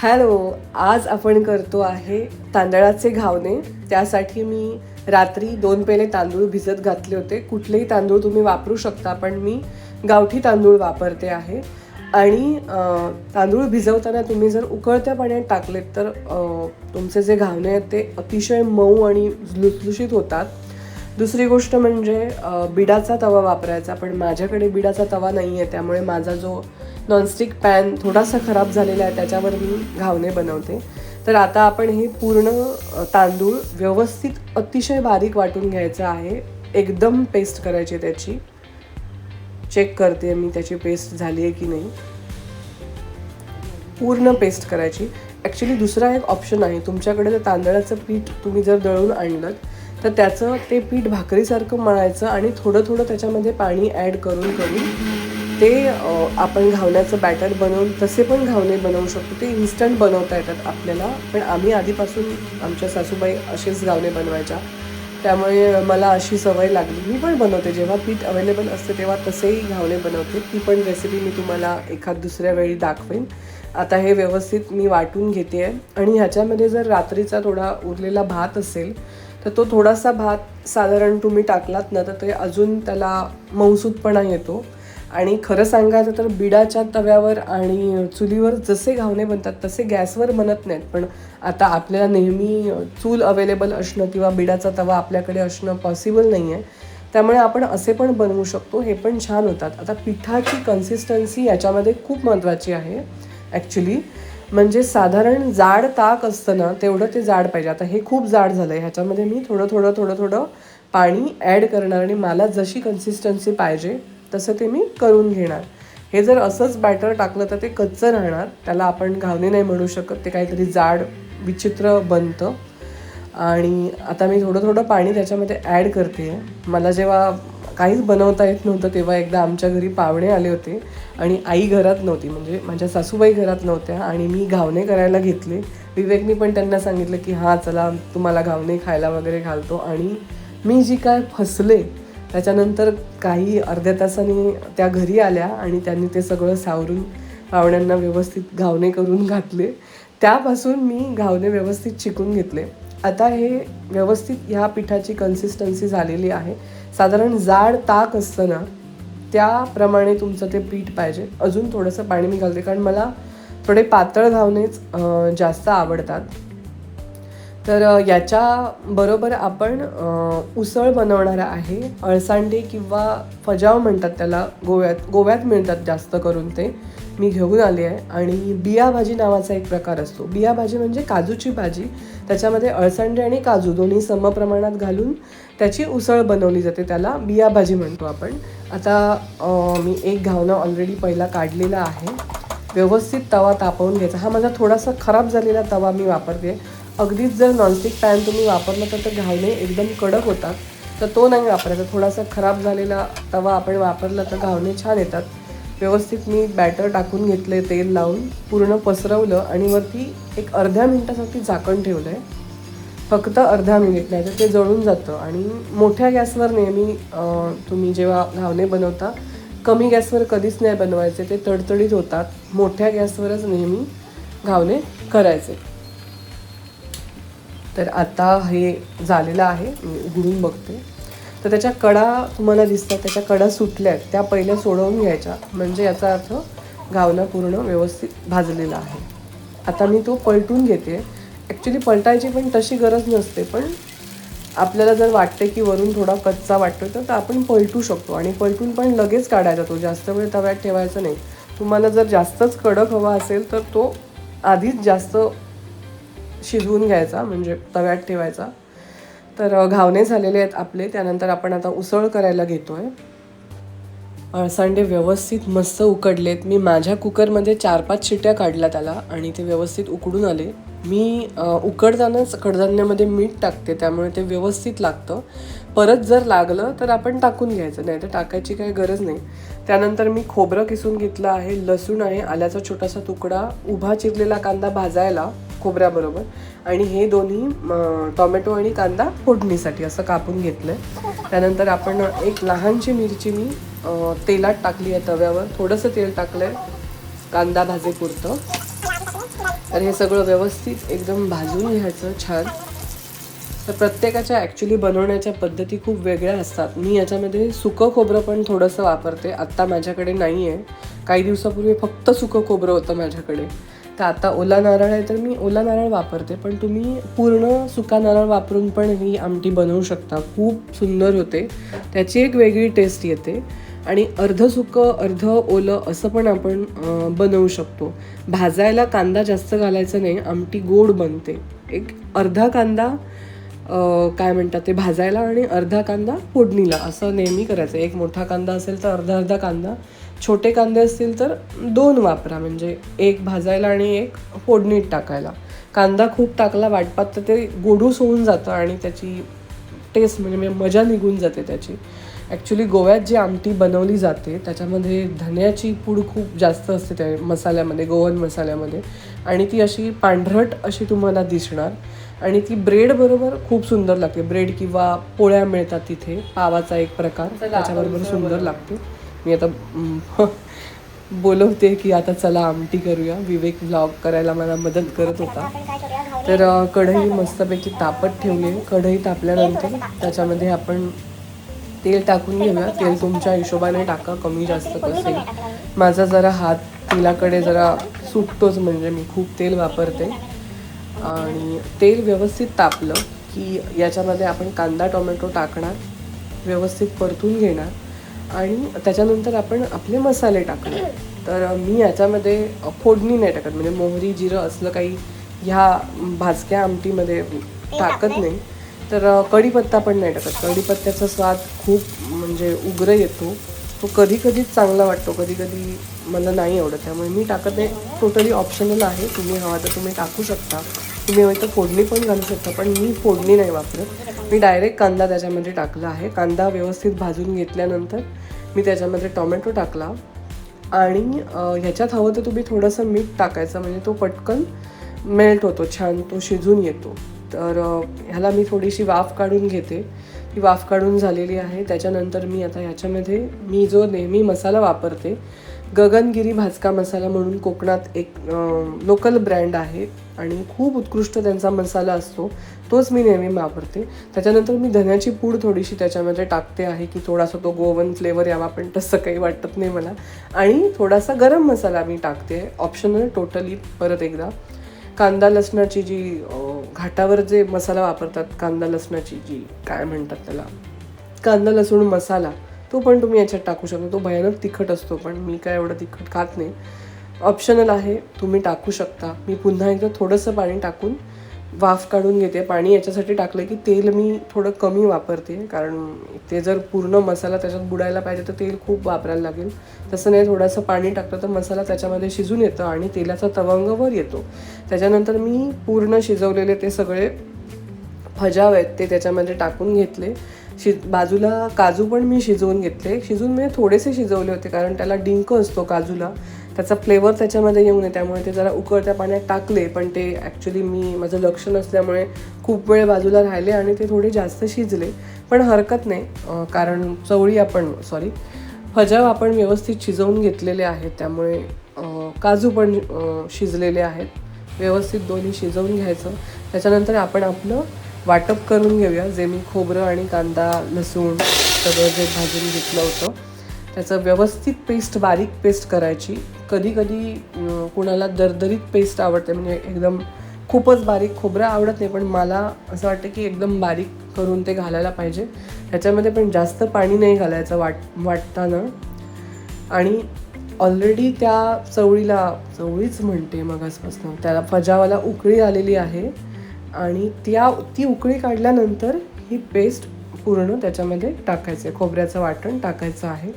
Hello आज आपण करतो आहे तांदळाचे घावणे. त्यासाठी मी रात्री दोन पेले तांदूळ भिजत घातले होते. कुठलेही तांदूळ तुम्ही वापरू शकता पण मी गावठी तांदूळ वापरते आहे. आणि तांदूळ भिजवताना तुम्ही जर उकळत्या पाण्यात टाकलेत तर तुमचे जे घावणे आहेत ते अतिशय मऊ आणि लुसलुशीत होतात. दुसरी गोष्ट म्हणजे बिडाचा तवा वापरायचा. पण माझ्याकडे बिडाचा तवा नाही आहे त्यामुळे माझा जो नॉनस्टिक पॅन थोडासा खराब झालेला आहे त्याच्यावर मी घावणे बनवते. तर आता आपण हे पूर्ण तांदूळ व्यवस्थित अतिशय बारीक वाटून घ्यायचं आहे. एकदम पेस्ट करायची आहे त्याची. चेक करते मी त्याची पेस्ट झाली आहे की नाही. पूर्ण पेस्ट करायची. ॲक्च्युली दुसरा एक ऑप्शन आहे तुमच्याकडे जर तांदळाचं पीठ तुम्ही जर दळून आणलं तर त्याचं ते पीठ भाकरीसारखं मळायचं आणि थोडं थोडं त्याच्यामध्ये पाणी ॲड करून करून ते आपण घावण्याचं बॅटर बनवून तसे पण घावणे बनवू शकतो. ते इन्स्टंट बनवता येतात आपल्याला. पण आम्ही आधीपासून आमच्या सासूबाई असेच घावणे बनवायच्या. त्यामुळे मला अशी सवय लागली. मी पण बनवते. जेव्हा पीठ अवेलेबल असते तेव्हा तसेही घावणे बनवते. ती पण रेसिपी मी तुम्हाला एखाद दुसऱ्या वेळी दाखवेन. आता हे व्यवस्थित मी वाटून घेते आहे आणि ह्याच्यामध्ये जर रात्रीचा थोडा उरलेला भात असेल तर तो थोडासा भात साधारण तुम्ही टाकलात ना तर ते अजून त्याला मौसूदपणा येतो. आणि खरं सांगायचं तर बिडाच्या तव्यावर आणि चुलीवर जसे घावणे बनतात तसे गॅसवर बनत नाहीत. पण आता आपल्याला नेहमी चूल अवेलेबल असणं किंवा बिडाचा तवा आपल्याकडे असणं पॉसिबल नाही आहे त्यामुळे आपण असे पण बनवू शकतो. हे पण छान होतात. आता पिठाची कन्सिस्टन्सी याच्यामध्ये खूप महत्त्वाची आहे. ॲक्च्युली म्हणजे साधारण जाड ताक असतं ना तेवढं ते जाड पाहिजे. आता हे खूप जाड झालं आहे ह्याच्यामध्ये मी थोडं थोडं थोडं थोडं पाणी ॲड करणार आणि मला जशी कन्सिस्टन्सी पाहिजे तसं ते मी करून घेणार. हे जर असंच बॅटर टाकलं तर ते कच्चं राहणार. त्याला आपण घावणे नाही म्हणू शकत. ते काहीतरी जाड विचित्र बनतं. आणि आता मी थोडं थोडं पाणी त्याच्यामध्ये ॲड करते. मला जेव्हा काहीच बनवता येत नव्हतं तेव्हा एकदा आमच्या घरी पाहुणे आले होते आणि आई घरात नव्हती म्हणजे माझ्या सासूबाई घरात नव्हत्या आणि मी घावणे करायला घेतले. विवेकनी पण त्यांना सांगितलं की हां चला तुम्हाला घावणे खायला वगैरे घालतो. आणि मी जी काय फसले त्याच्यानंतर काही अर्ध्या तासाने त्या घरी आल्या आणि त्यांनी ते सगळं सावरून पाहुण्यांना व्यवस्थित घावणे करून घातले. त्यापासून मी घावणे व्यवस्थित शिकून घेतले. आता हे व्यवस्थित ह्या पिठाची कन्सिस्टन्सी झालेली आहे. साधारण जाड ताक असतं ना त्याप्रमाणे तुमचं ते पीठ पाहिजे. अजून थोडंसं पाणी मी घालते कारण मला थोडे पातळ धावणेच जास्त आवडतात. तर याच्याबरोबर आपण उसळ बनवणार आहे. अळसांडे किंवा फजाव म्हणतात त्याला गोव्यात गोव्यात मिळतात जास्त करून ते. मी घेऊन आले आहे आणि बिया भाजी नावाचा एक प्रकार असतो. बिया भाजी म्हणजे काजूची भाजी. त्याच्यामध्ये अळसांडे आणि काजू दोन्ही समप्रमाणात घालून त्याची उसळ बनवली जाते. त्याला बिया भाजी म्हणतो आपण. आता मी एक घावणं ऑलरेडी पहिला काढलेला आहे. व्यवस्थित तवा तापवून घ्यायचा. हा माझा थोडासा खराब झालेला तवा मी वापरते. अगदीच जर नॉनस्टिक पॅन तुम्ही वापरलं तर ते घावणे एकदम कडक होतात. तर तो नाही वापरायचा. थोडासा खराब झालेला तवा आपण वापरला तर घावणे छान येतात. व्यवस्थित मी बॅटर टाकून घेतले तेल लावून. पूर्ण पसरवलं आणि वरती एक अर्ध्या मिनटासाठी झाकण ठेवलं आहे फक्त अर्धा मिनिट नाही तर ते जळून जातं. आणि मोठ्या गॅसवर नेहमी तुम्ही जेव्हा घावणे बनवता कमी गॅसवर कधीच नाही बनवायचे. ते तडतडीत होतात. मोठ्या गॅसवरच नेहमी घावणे करायचे. तर आता हे झालेलं आहे. मी उघडून बघते. तर त्याच्या कडा तुम्हाला दिसतात त्याच्या कडा सुटल्या आहेत. त्या पहिल्या सोडवून घ्यायच्या. म्हणजे याचा अर्थ घावणं पूर्ण व्यवस्थित भाजलेला आहे. आता मी तो पलटून घेते. ॲक्च्युली पलटायची पण तशी गरज नसते पण आपल्याला जर वाटते की वरून थोडा कच्चा वाटतो तर आपण पलटू शकतो. आणि पलटून पण लगेच काढायचा तो. जास्त वेळ तव्यात ठेवायचा नाही. तुम्हाला जर जास्तच कडक हवा असेल तर तो आधीच जास्त शिजवून घ्यायचा म्हणजे तव्यात ठेवायचा. तर घावणे झालेले आहेत आपले त्यानंतर आपण आता उसळ करायला घेतो आहे अळसांडे व्यवस्थित मस्त उकडलेत. मी माझ्या कुकरमध्ये चार पाच शिट्या काढल्या त्याला आणि ते व्यवस्थित उकडून आले. मी उकडतानाच कडधान्यामध्ये मीठ टाकते त्यामुळे ते व्यवस्थित लागतं. परत जर लागलं तर आपण टाकून घ्यायचं नाही तर टाकायची काही गरज नाही. त्यानंतर मी खोबरं किसून घेतलं आहे लसूण आहे आल्याचा छोटासा तुकडा उभा चिरलेला कांदा भाजायला. खोबऱ्याबरोबर आणि हे दोन्ही टोमॅटो आणि कांदा फोडणीसाठी असं कापून घेतलं आहे त्यानंतर आपण एक लहानशी मिरची मी तेलात टाकली आहे तव्यावर. थोडंसं तेल टाकलं आहे कांदा भाजेपुरतं तर हे सगळं व्यवस्थित एकदम भाजून घ्यायचं छान. तर प्रत्येकाच्या ॲक्च्युली बनवण्याच्या पद्धती खूप वेगळ्या असतात. मी याच्यामध्ये सुकं खोबरं पण थोडंसं वापरते. आत्ता माझ्याकडे नाही आहे काही दिवसापूर्वी फक्त सुकं खोबरं होतं माझ्याकडे. तर आता ओला नारळ आहे तर मी ओला नारळ वापरते पण तुम्ही पूर्ण सुका नारळ वापरून पण ही आमटी बनवू शकता. खूप सुंदर होते. त्याची एक वेगळी टेस्ट येते. आणि अर्ध सुकं अर्ध ओलं असं पण आपण बनवू शकतो. भाजायला कांदा जास्त घालायचा नाही आमटी गोड बनते. एक अर्धा कांदा काय म्हणतात ते भाजायला आणि अर्धा कांदा फोडणीला असं नेहमी करायचं. एक मोठा कांदा असेल तर अर्धा अर्धा कांदा. छोटे कांदे असतील तर दोन वापरा म्हणजे एक भाजायला आणि एक फोडणीत टाकायला. कांदा खूप टाकला वाटपात तर ते गोडूस होऊन जातं आणि त्याची टेस्ट म्हणजे मजा निघून जाते त्याची. ॲक्च्युली गोव्यात जी आमटी बनवली जाते त्याच्यामध्ये धन्याची पूड खूप जास्त असते त्या मसाल्यामध्ये गोवन मसाल्यामध्ये. आणि ती अशी पांढरट अशी तुम्हाला दिसणार. आणि ती ब्रेड बरोबर खूप सुंदर लागते. ब्रेड किंवा पोळ्या मिळतात तिथे पावाचा एक प्रकार. त्याच्याबरोबर सुंदर लागते. मी आता बोलवते की आता चला आमटी करूया. विवेक ब्लॉग करायला मला मदत करत होता. तर कढई मस्तपैकी तापत ठेवली आहे. कढई तापल्यानंतर त्याच्यामध्ये आपण तेल टाकून घेऊया. तेल तुमच्या हिशोबाने टाका कमी जास्त कसेल माझा जरा हात तेलाकडे जरा सुटतोच म्हणजे मी खूप तेल वापरते. आणि तेल व्यवस्थित तापलं की याच्यामध्ये आपण कांदा टोमॅटो टाकणार. व्यवस्थित परतून घेणार. आणि त्याच्यानंतर आपण आपले मसाले टाकणार तर मी याच्यामध्ये फोडणी नाही टाकत. म्हणजे मोहरी जिरं असलं काही ह्या भाजक्या आमटीमध्ये टाकत नाही. तर कढीपत्ता पण नाही टाकत. कढीपत्त्याचा स्वाद खूप म्हणजे उग्र येतो. तो कधी कधीच चांगला वाटतो. कधी कधी मला नाही आवडत. त्यामुळे मी टाकत नाही. टोटली ऑप्शनल आहे. तुम्ही हवा तर तुम्ही टाकू शकता. तुम्ही हवं तर फोडणी पण घालू शकता. पण मी फोडणी नाही वापरत. मी डायरेक्ट कांदा त्याच्यामध्ये टाकला आहे. कांदा व्यवस्थित भाजून घेतल्यानंतर मी त्याच्यामध्ये टोमॅटो टाकला. आणि ह्याच्यात हवं तर तुम्ही थोडंसं मीठ टाकायचं म्हणजे तो पटकन मेल्ट होतो छान तो शिजून येतो. तर ह्याला मी थोडीशी वाफ काढून घेते. ती वाफ काढून झालेली आहे. त्याच्यानंतर मी आता ह्याच्यामध्ये मी जो नेहमी मसाला वापरते गगनगिरी भाजका मसाला म्हणून कोकणात एक लोकल ब्रँड आहे आणि खूप उत्कृष्ट त्यांचा मसाला असतो तोच मी नेहमी वापरते. त्याच्यानंतर मी धन्याची पूड थोडीशी त्याच्यामध्ये टाकते आहे की थोडासा तो गोवन फ्लेवर यावा पण तसं काही वाटत नाही मला. आणि थोडासा गरम मसाला मी टाकते ऑप्शनल टोटली परत एकदा. कांदा लसणाची जी घाटावर जे मसाला वापरतात कांदा लसणाची जी काय म्हणतात त्याला? कांदा लसूण मसाला तो पण तुम्ही याच्यात टाकू शकता. तो भयानक तिखट असतो पण मी काय एवढं तिखट खात नाही. ऑप्शनल आहे तुम्ही टाकू शकता. मी पुन्हा एकदा थोडंसं पाणी टाकून वाफ काढून घेते. पाणी याच्यासाठी टाकलं की तेल मी थोडं कमी वापरते कारण ते जर पूर्ण मसाला त्याच्यात बुडायला पाहिजे तर तेल खूप वापरायला लागेल. तसं नाही थोडंसं पाणी टाकलं तर मसाला त्याच्यामध्ये शिजून येतं आणि तेलाचा तवंग वर येतो. त्याच्यानंतर मी पूर्ण शिजवलेले ते सगळे फजाव आहेत ते त्याच्यामध्ये टाकून घेतले. शि बाजूला काजू पण मी शिजवून घेतले. शिजून म्हणजे थोडेसे शिजवले होते कारण त्याला डिंक असतो काजूला. त्याचा फ्लेवर त्याच्यामध्ये येऊ नये त्यामुळे ते जरा उकळत्या पाण्यात टाकले पण ते ॲक्च्युली मी माझं लक्ष नसल्यामुळे खूप वेळ बाजूला राहिले आणि ते थोडे जास्त शिजले. पण हरकत नाही कारण चवळी आपण सॉरी हजव आपण व्यवस्थित शिजवून घेतलेले आहेत त्यामुळे काजू पण शिजलेले आहेत. व्यवस्थित दोन्ही शिजवून घ्यायचं. त्याच्यानंतर आपण आपलं वाटप करून घेऊया. जे मी खोबरं आणि कांदा लसूण सगळं जे भाजून घेतलं होतं त्याचं व्यवस्थित पेस्ट बारीक पेस्ट करायची. कधी कधी कुणाला दरदरीत पेस्ट आवडते म्हणजे एकदम खूपच बारीक खोबरं आवडत नाही पण मला असं वाटतं की एकदम बारीक करून ते घालायला पाहिजे. ह्याच्यामध्ये पण जास्त पाणी नाही घालायचं वाट वाटताना. आणि ऑलरेडी त्या चवळीला चवळीच म्हणते मगासपासून त्याला फजावाला उकळी आलेली आहे. आणि त्या ती उकळी काढल्यानंतर ही पेस्ट पूर्ण त्याच्यामध्ये टाकायचं आहे. खोबऱ्याचं वाटण टाकायचं आहे.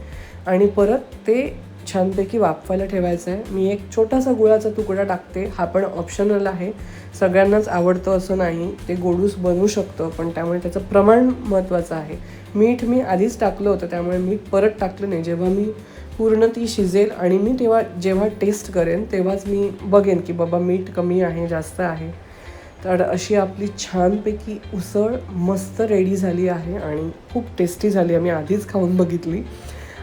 आणि परत ते छानपैकी वाफवायला ठेवायचं आहे. मी एक छोटासा गुळाचा तुकडा टाकते. हा पण ऑप्शनल आहे. सगळ्यांनाच आवडतं असं नाही. ते गोडूस बनवू शकतं पण त्यामुळे त्याचं प्रमाण महत्त्वाचं आहे. मीठ मी आधीच टाकलं होतं त्यामुळे मीठ परत टाकलं नाही. जेव्हा मी पूर्ण ती शिजेल आणि मी तेव्हा जेव्हा टेस्ट करेन तेव्हाच मी बघेन की बाबा मीठ कमी आहे जास्त आहे. तर अशी आपली छानपैकी उसळ मस्त रेडी झाली आहे आणि खूप टेस्टी झाली. आम्ही आधीच खाऊन बघितली.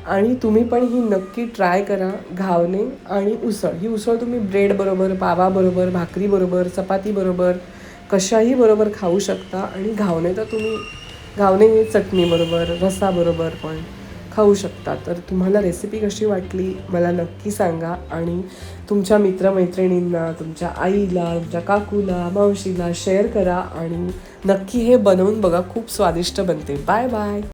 आणि तुम्ही पण ही नक्की ट्राय करा घावणे आणि उसळ. ही उसळ तुम्ही ब्रेडबरोबर पावाबरोबर भाकरीबरोबर चपातीबरोबर कशाही बरोबर खाऊ शकता. आणि घावणे तर तुम्ही घावणे हे चटणीबरोबर रसाबरोबर पण. खाऊ शकता. तर तुम्हाला रेसिपी कशी वाटली मला नक्की सांगा. आणि तुमच्या मित्रमैत्रिणींना तुमच्या आईला तुमच्या काकूला मावशीला शेअर करा. आणि नक्की हे बनवून बघा खूप स्वादिष्ट बनते. Bye bye